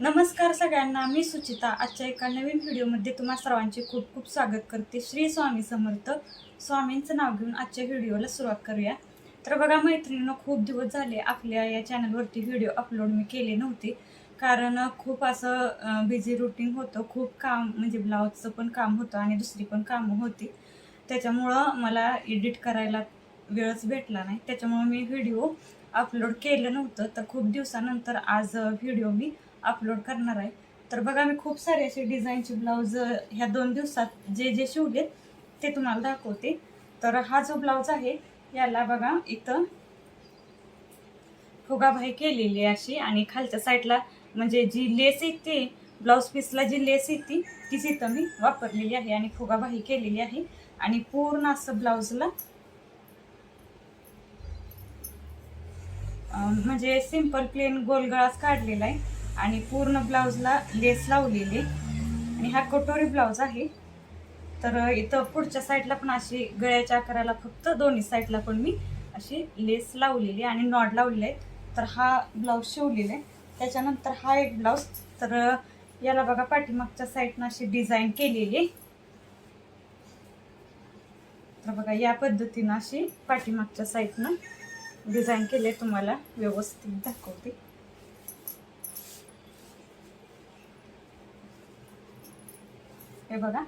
नमस्कार सगळ्यांना मी सुचिता. आजच्या एका नवीन व्हिडिओमध्ये तुम्हा सर्वांचे खूप खूप स्वागत करते. श्री स्वामी समर्थ स्वामींचं नाव घेऊन आजच्या व्हिडिओला सुरुवात करूया. तर बघा मैत्रिणीनं खूप दिवस झाले आपल्या या चॅनलवरती व्हिडिओ अपलोड मी केले नव्हते. कारण खूप असं बिझी रुटीन होतं. खूप काम म्हणजे ब्लाऊजचं पण काम होतं आणि दुसरी पण कामं होती. त्याच्यामुळं मला एडिट करायला वेळच भेटला नाही. त्याच्यामुळे मी व्हिडिओ अपलोड केलं नव्हतं. तर खूप दिवसानंतर आज व्हिडिओ मी अपलोड करणार आहे. तर बघा मी खूप सारे असे डिझाईनचे ब्लाऊज ह्या दोन दिवसात जे जे शिवलेत ते तुम्हाला दाखवते. तर हा जो ब्लाऊज आहे याला बघा इथं फुगाबाई केलेली अशी आणि खालच्या साईडला म्हणजे जी लेस येते ब्लाऊज पीसला जी लेस येते तीच इथं मी वापरलेली आहे आणि फुगाबाई केलेली आहे. आणि पूर्ण असं ब्लाऊजला म्हणजे सिंपल प्लेन गोलगळाच काढलेला आहे. आणि पूर्ण ब्लाऊजला लेस लावलेली आणि हा कटोरी ब्लाऊज आहे. तर इथं पुढच्या साईडला पण अशी गळ्याच्या आकाराला फक्त दोन्ही साईडला पण मी अशी लेस लावलेली आणि नॉड लावलेले आहेत. तर हा ब्लाऊज शिवलेला आहे. त्याच्यानंतर हा एक ब्लाऊज तर याला बघा पाठीमागच्या साईडनं अशी डिझाईन केलेली आहे. तर बघा या पद्धतीनं अशी पाठीमागच्या साईडनं डिझाईन केले तुम्हाला व्यवस्थित दाखवते. हे बघा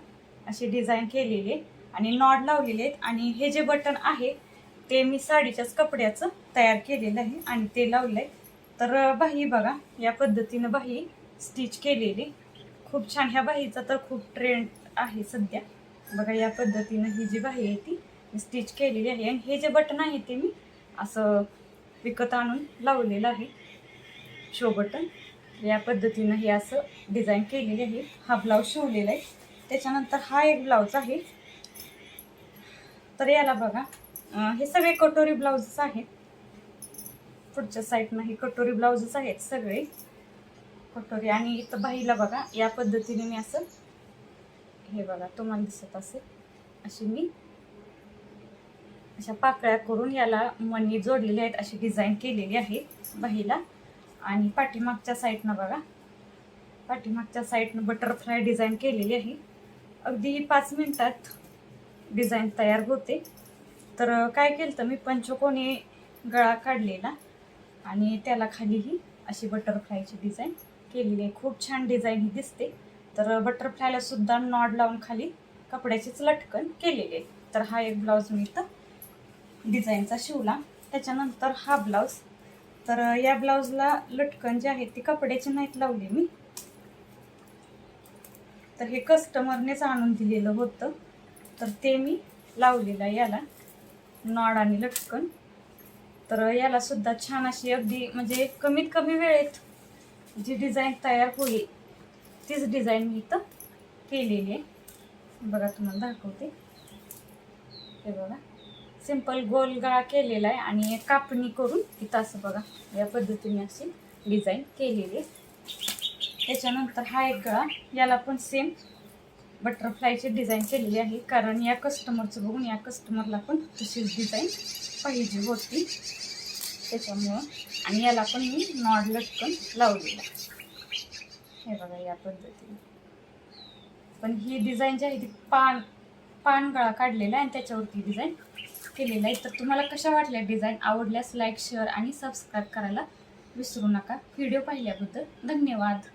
अशी डिझाईन केलेली आहे आणि नॉड लावलेले आहेत. आणि हे जे बटन आहे ते मी साडीच्याच कपड्याचं तयार केलेलं आहे आणि ते लावलं आहे तर बाही बघा या पद्धतीनं बाही स्टिच केलेली. खूप छान ह्या बाहीचा तर खूप ट्रेंड आहे सध्या. बघा या पद्धतीनं ही जी बाही आहे ती स्टिच केलेली आहे. आणि हे जे बटन आहे ते मी असं विकत आणून लावलेलं आहे. शो बटन या पद्धतीनं हे असं डिझाईन केलेली आहे. हा ब्लाऊज शिवलेला आहे. त्याच्यानंतर हा एक ब्लाऊज आहे. तर याला बघा. हे सगळे कटोरी ब्लाऊजच आहेत. पुढच्या साईडनं हे कटोरी ब्लाऊजच आहेत सगळे. कटोरी आणि इथं बाईला बघा. या पद्धतीने मी असं हे बघा तुम्हाला दिसत असेल. अशी मी अशा पाकळ्या करून याला मणी जोडलेले आहेत अशी डिझाईन केलेली आहे बाहीला आणि पाठीमागच्या साईडनं बघा. पाठीमागच्या साईडनं बटरफ्लाय डिझाईन केलेली आहे. अगदी पाच मिनटात डिझाईन तयार होते. तर काय केलं तर मी पंचकोनी गळा काढलेला आणि त्याला खालीही अशी बटरफ्लायची डिझाईन केलेली आहे. खूप छान डिझाईन ही दिसते. तर बटरफ्लायला सुद्धा नॉड लावून खाली कपड्याचीच लटकन केलेली आहे. तर हा एक ब्लाऊज मी इथं डिझाईनचा शिवला. त्याच्यानंतर हा ब्लाऊज. तर या ब्लाऊजला लटकन जे आहे ती कपड्याची नाहीत लावली मी. तर हे कस्टमरनेच आणून दिलेलं होतं. तर ते मी लावलेलं याला. नॉड आणि लटकन. तर याला सुद्धा छान अशी अगदी म्हणजे कमीत कमी वेळेत जी डिझाईन तयार होईल तीच डिझाईन मी इथं केलेली आहे. बघा तुम्हाला दाखवते. हे बघा. सिंपल गोल गळा केलेला आहे आणि कापणी करून इथं असं बघा या पद्धतीने अशी डिझाईन केलेली आहे. त्याच्यानंतर हा एक गळा याला पण सेम बटरफ्लायची डिझाईन केलेली आहे कारण या कस्टमरचं बघून या कस्टमरला पण तशीच डिझाईन पाहिजे होती. त्याच्यामुळं आणि याला पण मी नॉड लटकन लावलेला हे बघा या पद्धतीने. पण ही डिझाईन जी आहे ती पान पान गळा काढलेला आहे आणि त्याच्यावरती डिझाईन केलेला आहे तर तुम्हाला कशा वाटल्या डिझाईन आवडल्यास लाईक शेअर आणि सबस्क्राईब करायला विसरू नका. व्हिडिओ पाहिल्याबद्दल धन्यवाद.